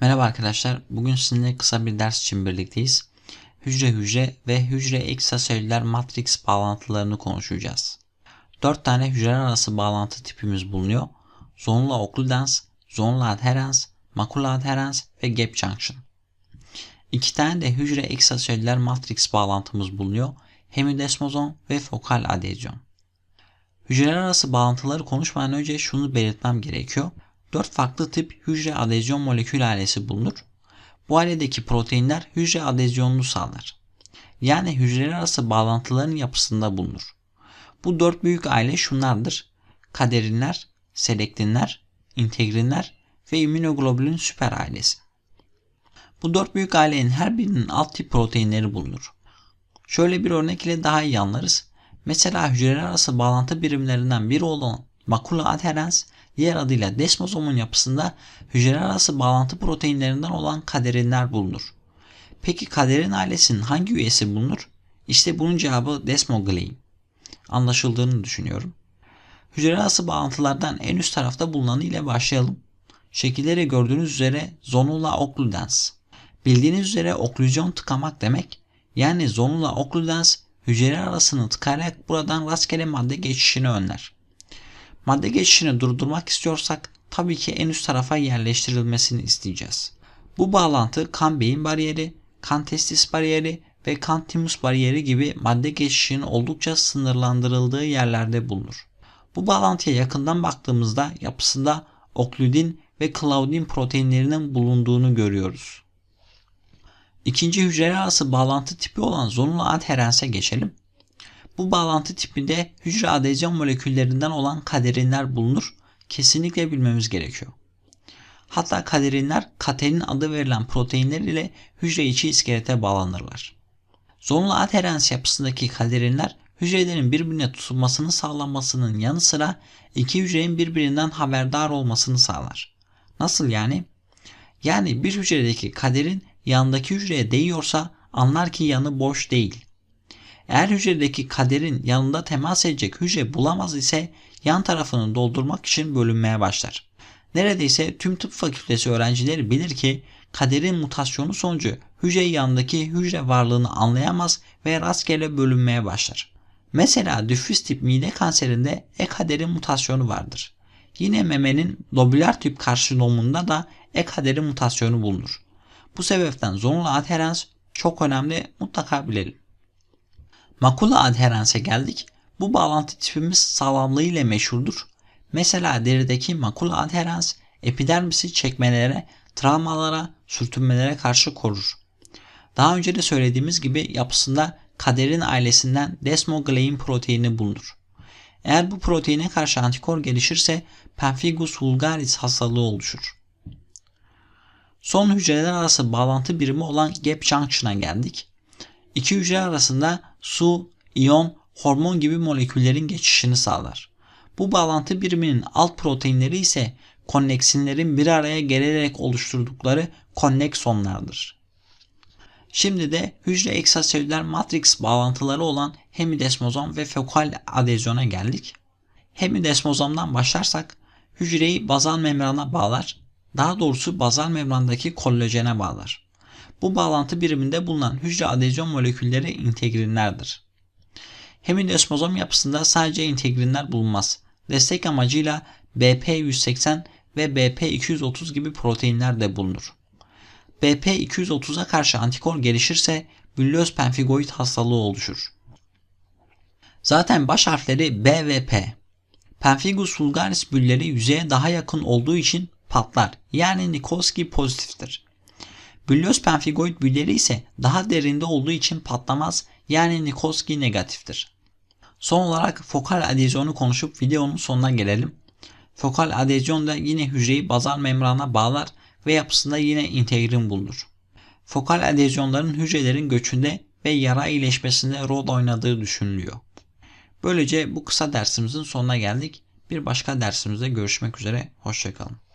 Merhaba arkadaşlar. Bugün sizinle kısa bir ders için birlikteyiz. Hücre hücre ve hücre ekstraselüler matrix bağlantılarını konuşacağız. 4 tane hücreler arası bağlantı tipimiz bulunuyor. Zonula occludens, zonula adherens, makula adherens ve gap junction. İki tane de hücre ekstraselüler matrix bağlantımız bulunuyor. Hemidesmozom ve fokal adezyon. Hücreler arası bağlantıları konuşmadan önce şunu belirtmem gerekiyor. 4 farklı tip hücre adezyon molekül ailesi bulunur. Bu ailedeki proteinler hücre adezyonunu sağlar. Yani hücreler arası bağlantıların yapısında bulunur. Bu dört büyük aile şunlardır. Kaderinler, selektinler, integrinler ve immünoglobulin süper ailesi. Bu dört büyük ailenin her birinin alt tip proteinleri bulunur. Şöyle bir örnek ile daha iyi anlarız. Mesela hücreler arası bağlantı birimlerinden biri olan makula adherens diğer adıyla desmozomun yapısında hücreler arası bağlantı proteinlerinden olan kaderinler bulunur. Peki kaderin ailesinin hangi üyesi bulunur? İşte bunun cevabı desmoglein. Anlaşıldığını düşünüyorum. Hücre arası bağlantılardan en üst tarafta bulunanı ile başlayalım. Şekilleri gördüğünüz üzere zonula occludens. Bildiğiniz üzere oklüzyon tıkamak demek. Yani zonula occludens hücreler arasını tıkayarak buradan rastgele madde geçişini önler. Madde geçişini durdurmak istiyorsak tabii ki en üst tarafa yerleştirilmesini isteyeceğiz. Bu bağlantı kan beyin bariyeri, kan testis bariyeri ve kan timus bariyeri gibi madde geçişinin oldukça sınırlandırıldığı yerlerde bulunur. Bu bağlantıya yakından baktığımızda yapısında okludin ve klaudin proteinlerinin bulunduğunu görüyoruz. İkinci hücreler arası bağlantı tipi olan zonula adherense geçelim. Bu bağlantı tipinde hücre adezyon moleküllerinden olan kaderinler bulunur. Kesinlikle bilmemiz gerekiyor. Hatta kaderinler katenin adı verilen proteinler ile hücre içi iskelete bağlanırlar. Zonlu adherens yapısındaki kaderinler hücrelerin birbirine tutulmasını sağlanmasının yanı sıra iki hücrenin birbirinden haberdar olmasını sağlar. Nasıl yani? Yani bir hücredeki kaderin yanındaki hücreye değiyorsa anlar ki yanı boş değil. Eğer hücredeki kaderin yanında temas edecek hücre bulamaz ise yan tarafını doldurmak için bölünmeye başlar. Neredeyse tüm tıp fakültesi öğrencileri bilir ki kaderin mutasyonu sonucu hücre yanındaki hücre varlığını anlayamaz ve rastgele bölünmeye başlar. Mesela düfüz tip mide kanserinde e-kaderin mutasyonu vardır. Yine memenin lobüler tip karsinomunda da e-kaderin mutasyonu bulunur. Bu sebepten zonul adherens çok önemli mutlaka bilelim. Makula adherense geldik. Bu bağlantı tipimiz sağlamlığı ile meşhurdur. Mesela derideki makula adherens epidermisi çekmelere, travmalara, sürtünmelere karşı korur. Daha önce de söylediğimiz gibi yapısında kaderin ailesinden desmoglein proteini bulunur. Eğer bu proteine karşı antikor gelişirse pemphigus vulgaris hastalığı oluşur. Son hücreler arası bağlantı birimi olan gap junction'a geldik. İki hücre arasında su, iyon, hormon gibi moleküllerin geçişini sağlar. Bu bağlantı biriminin alt proteinleri ise konneksinlerin bir araya gelerek oluşturdukları konneksonlardır. Şimdi de hücre ekstraselüler matrix bağlantıları olan hemidesmozom ve fokal adezyona geldik. Hemidesmozomdan başlarsak hücreyi bazal membrana bağlar, daha doğrusu bazal membrandaki kollajene bağlar. Bu bağlantı biriminde bulunan hücre adezyon molekülleri integrinlerdir. Hemidesmozom yapısında sadece integrinler bulunmaz. Destek amacıyla BP180 ve BP230 gibi proteinler de bulunur. BP230'a karşı antikor gelişirse büllöz pemfigoid hastalığı oluşur. Zaten baş harfleri B ve P. Pemphigus vulgaris bülleri yüzeye daha yakın olduğu için patlar. Yani Nikolsky pozitiftir. Büllöz pemfigoid bülleri ise daha derinde olduğu için patlamaz yani Nikolsky negatiftir. Son olarak fokal adezyonu konuşup videonun sonuna gelelim. Fokal adezyon da yine hücreyi bazal membrana bağlar ve yapısında yine integrin bulunur. Fokal adezyonların hücrelerin göçünde ve yara iyileşmesinde rol oynadığı düşünülüyor. Böylece bu kısa dersimizin sonuna geldik. Bir başka dersimizde görüşmek üzere. Hoşçakalın.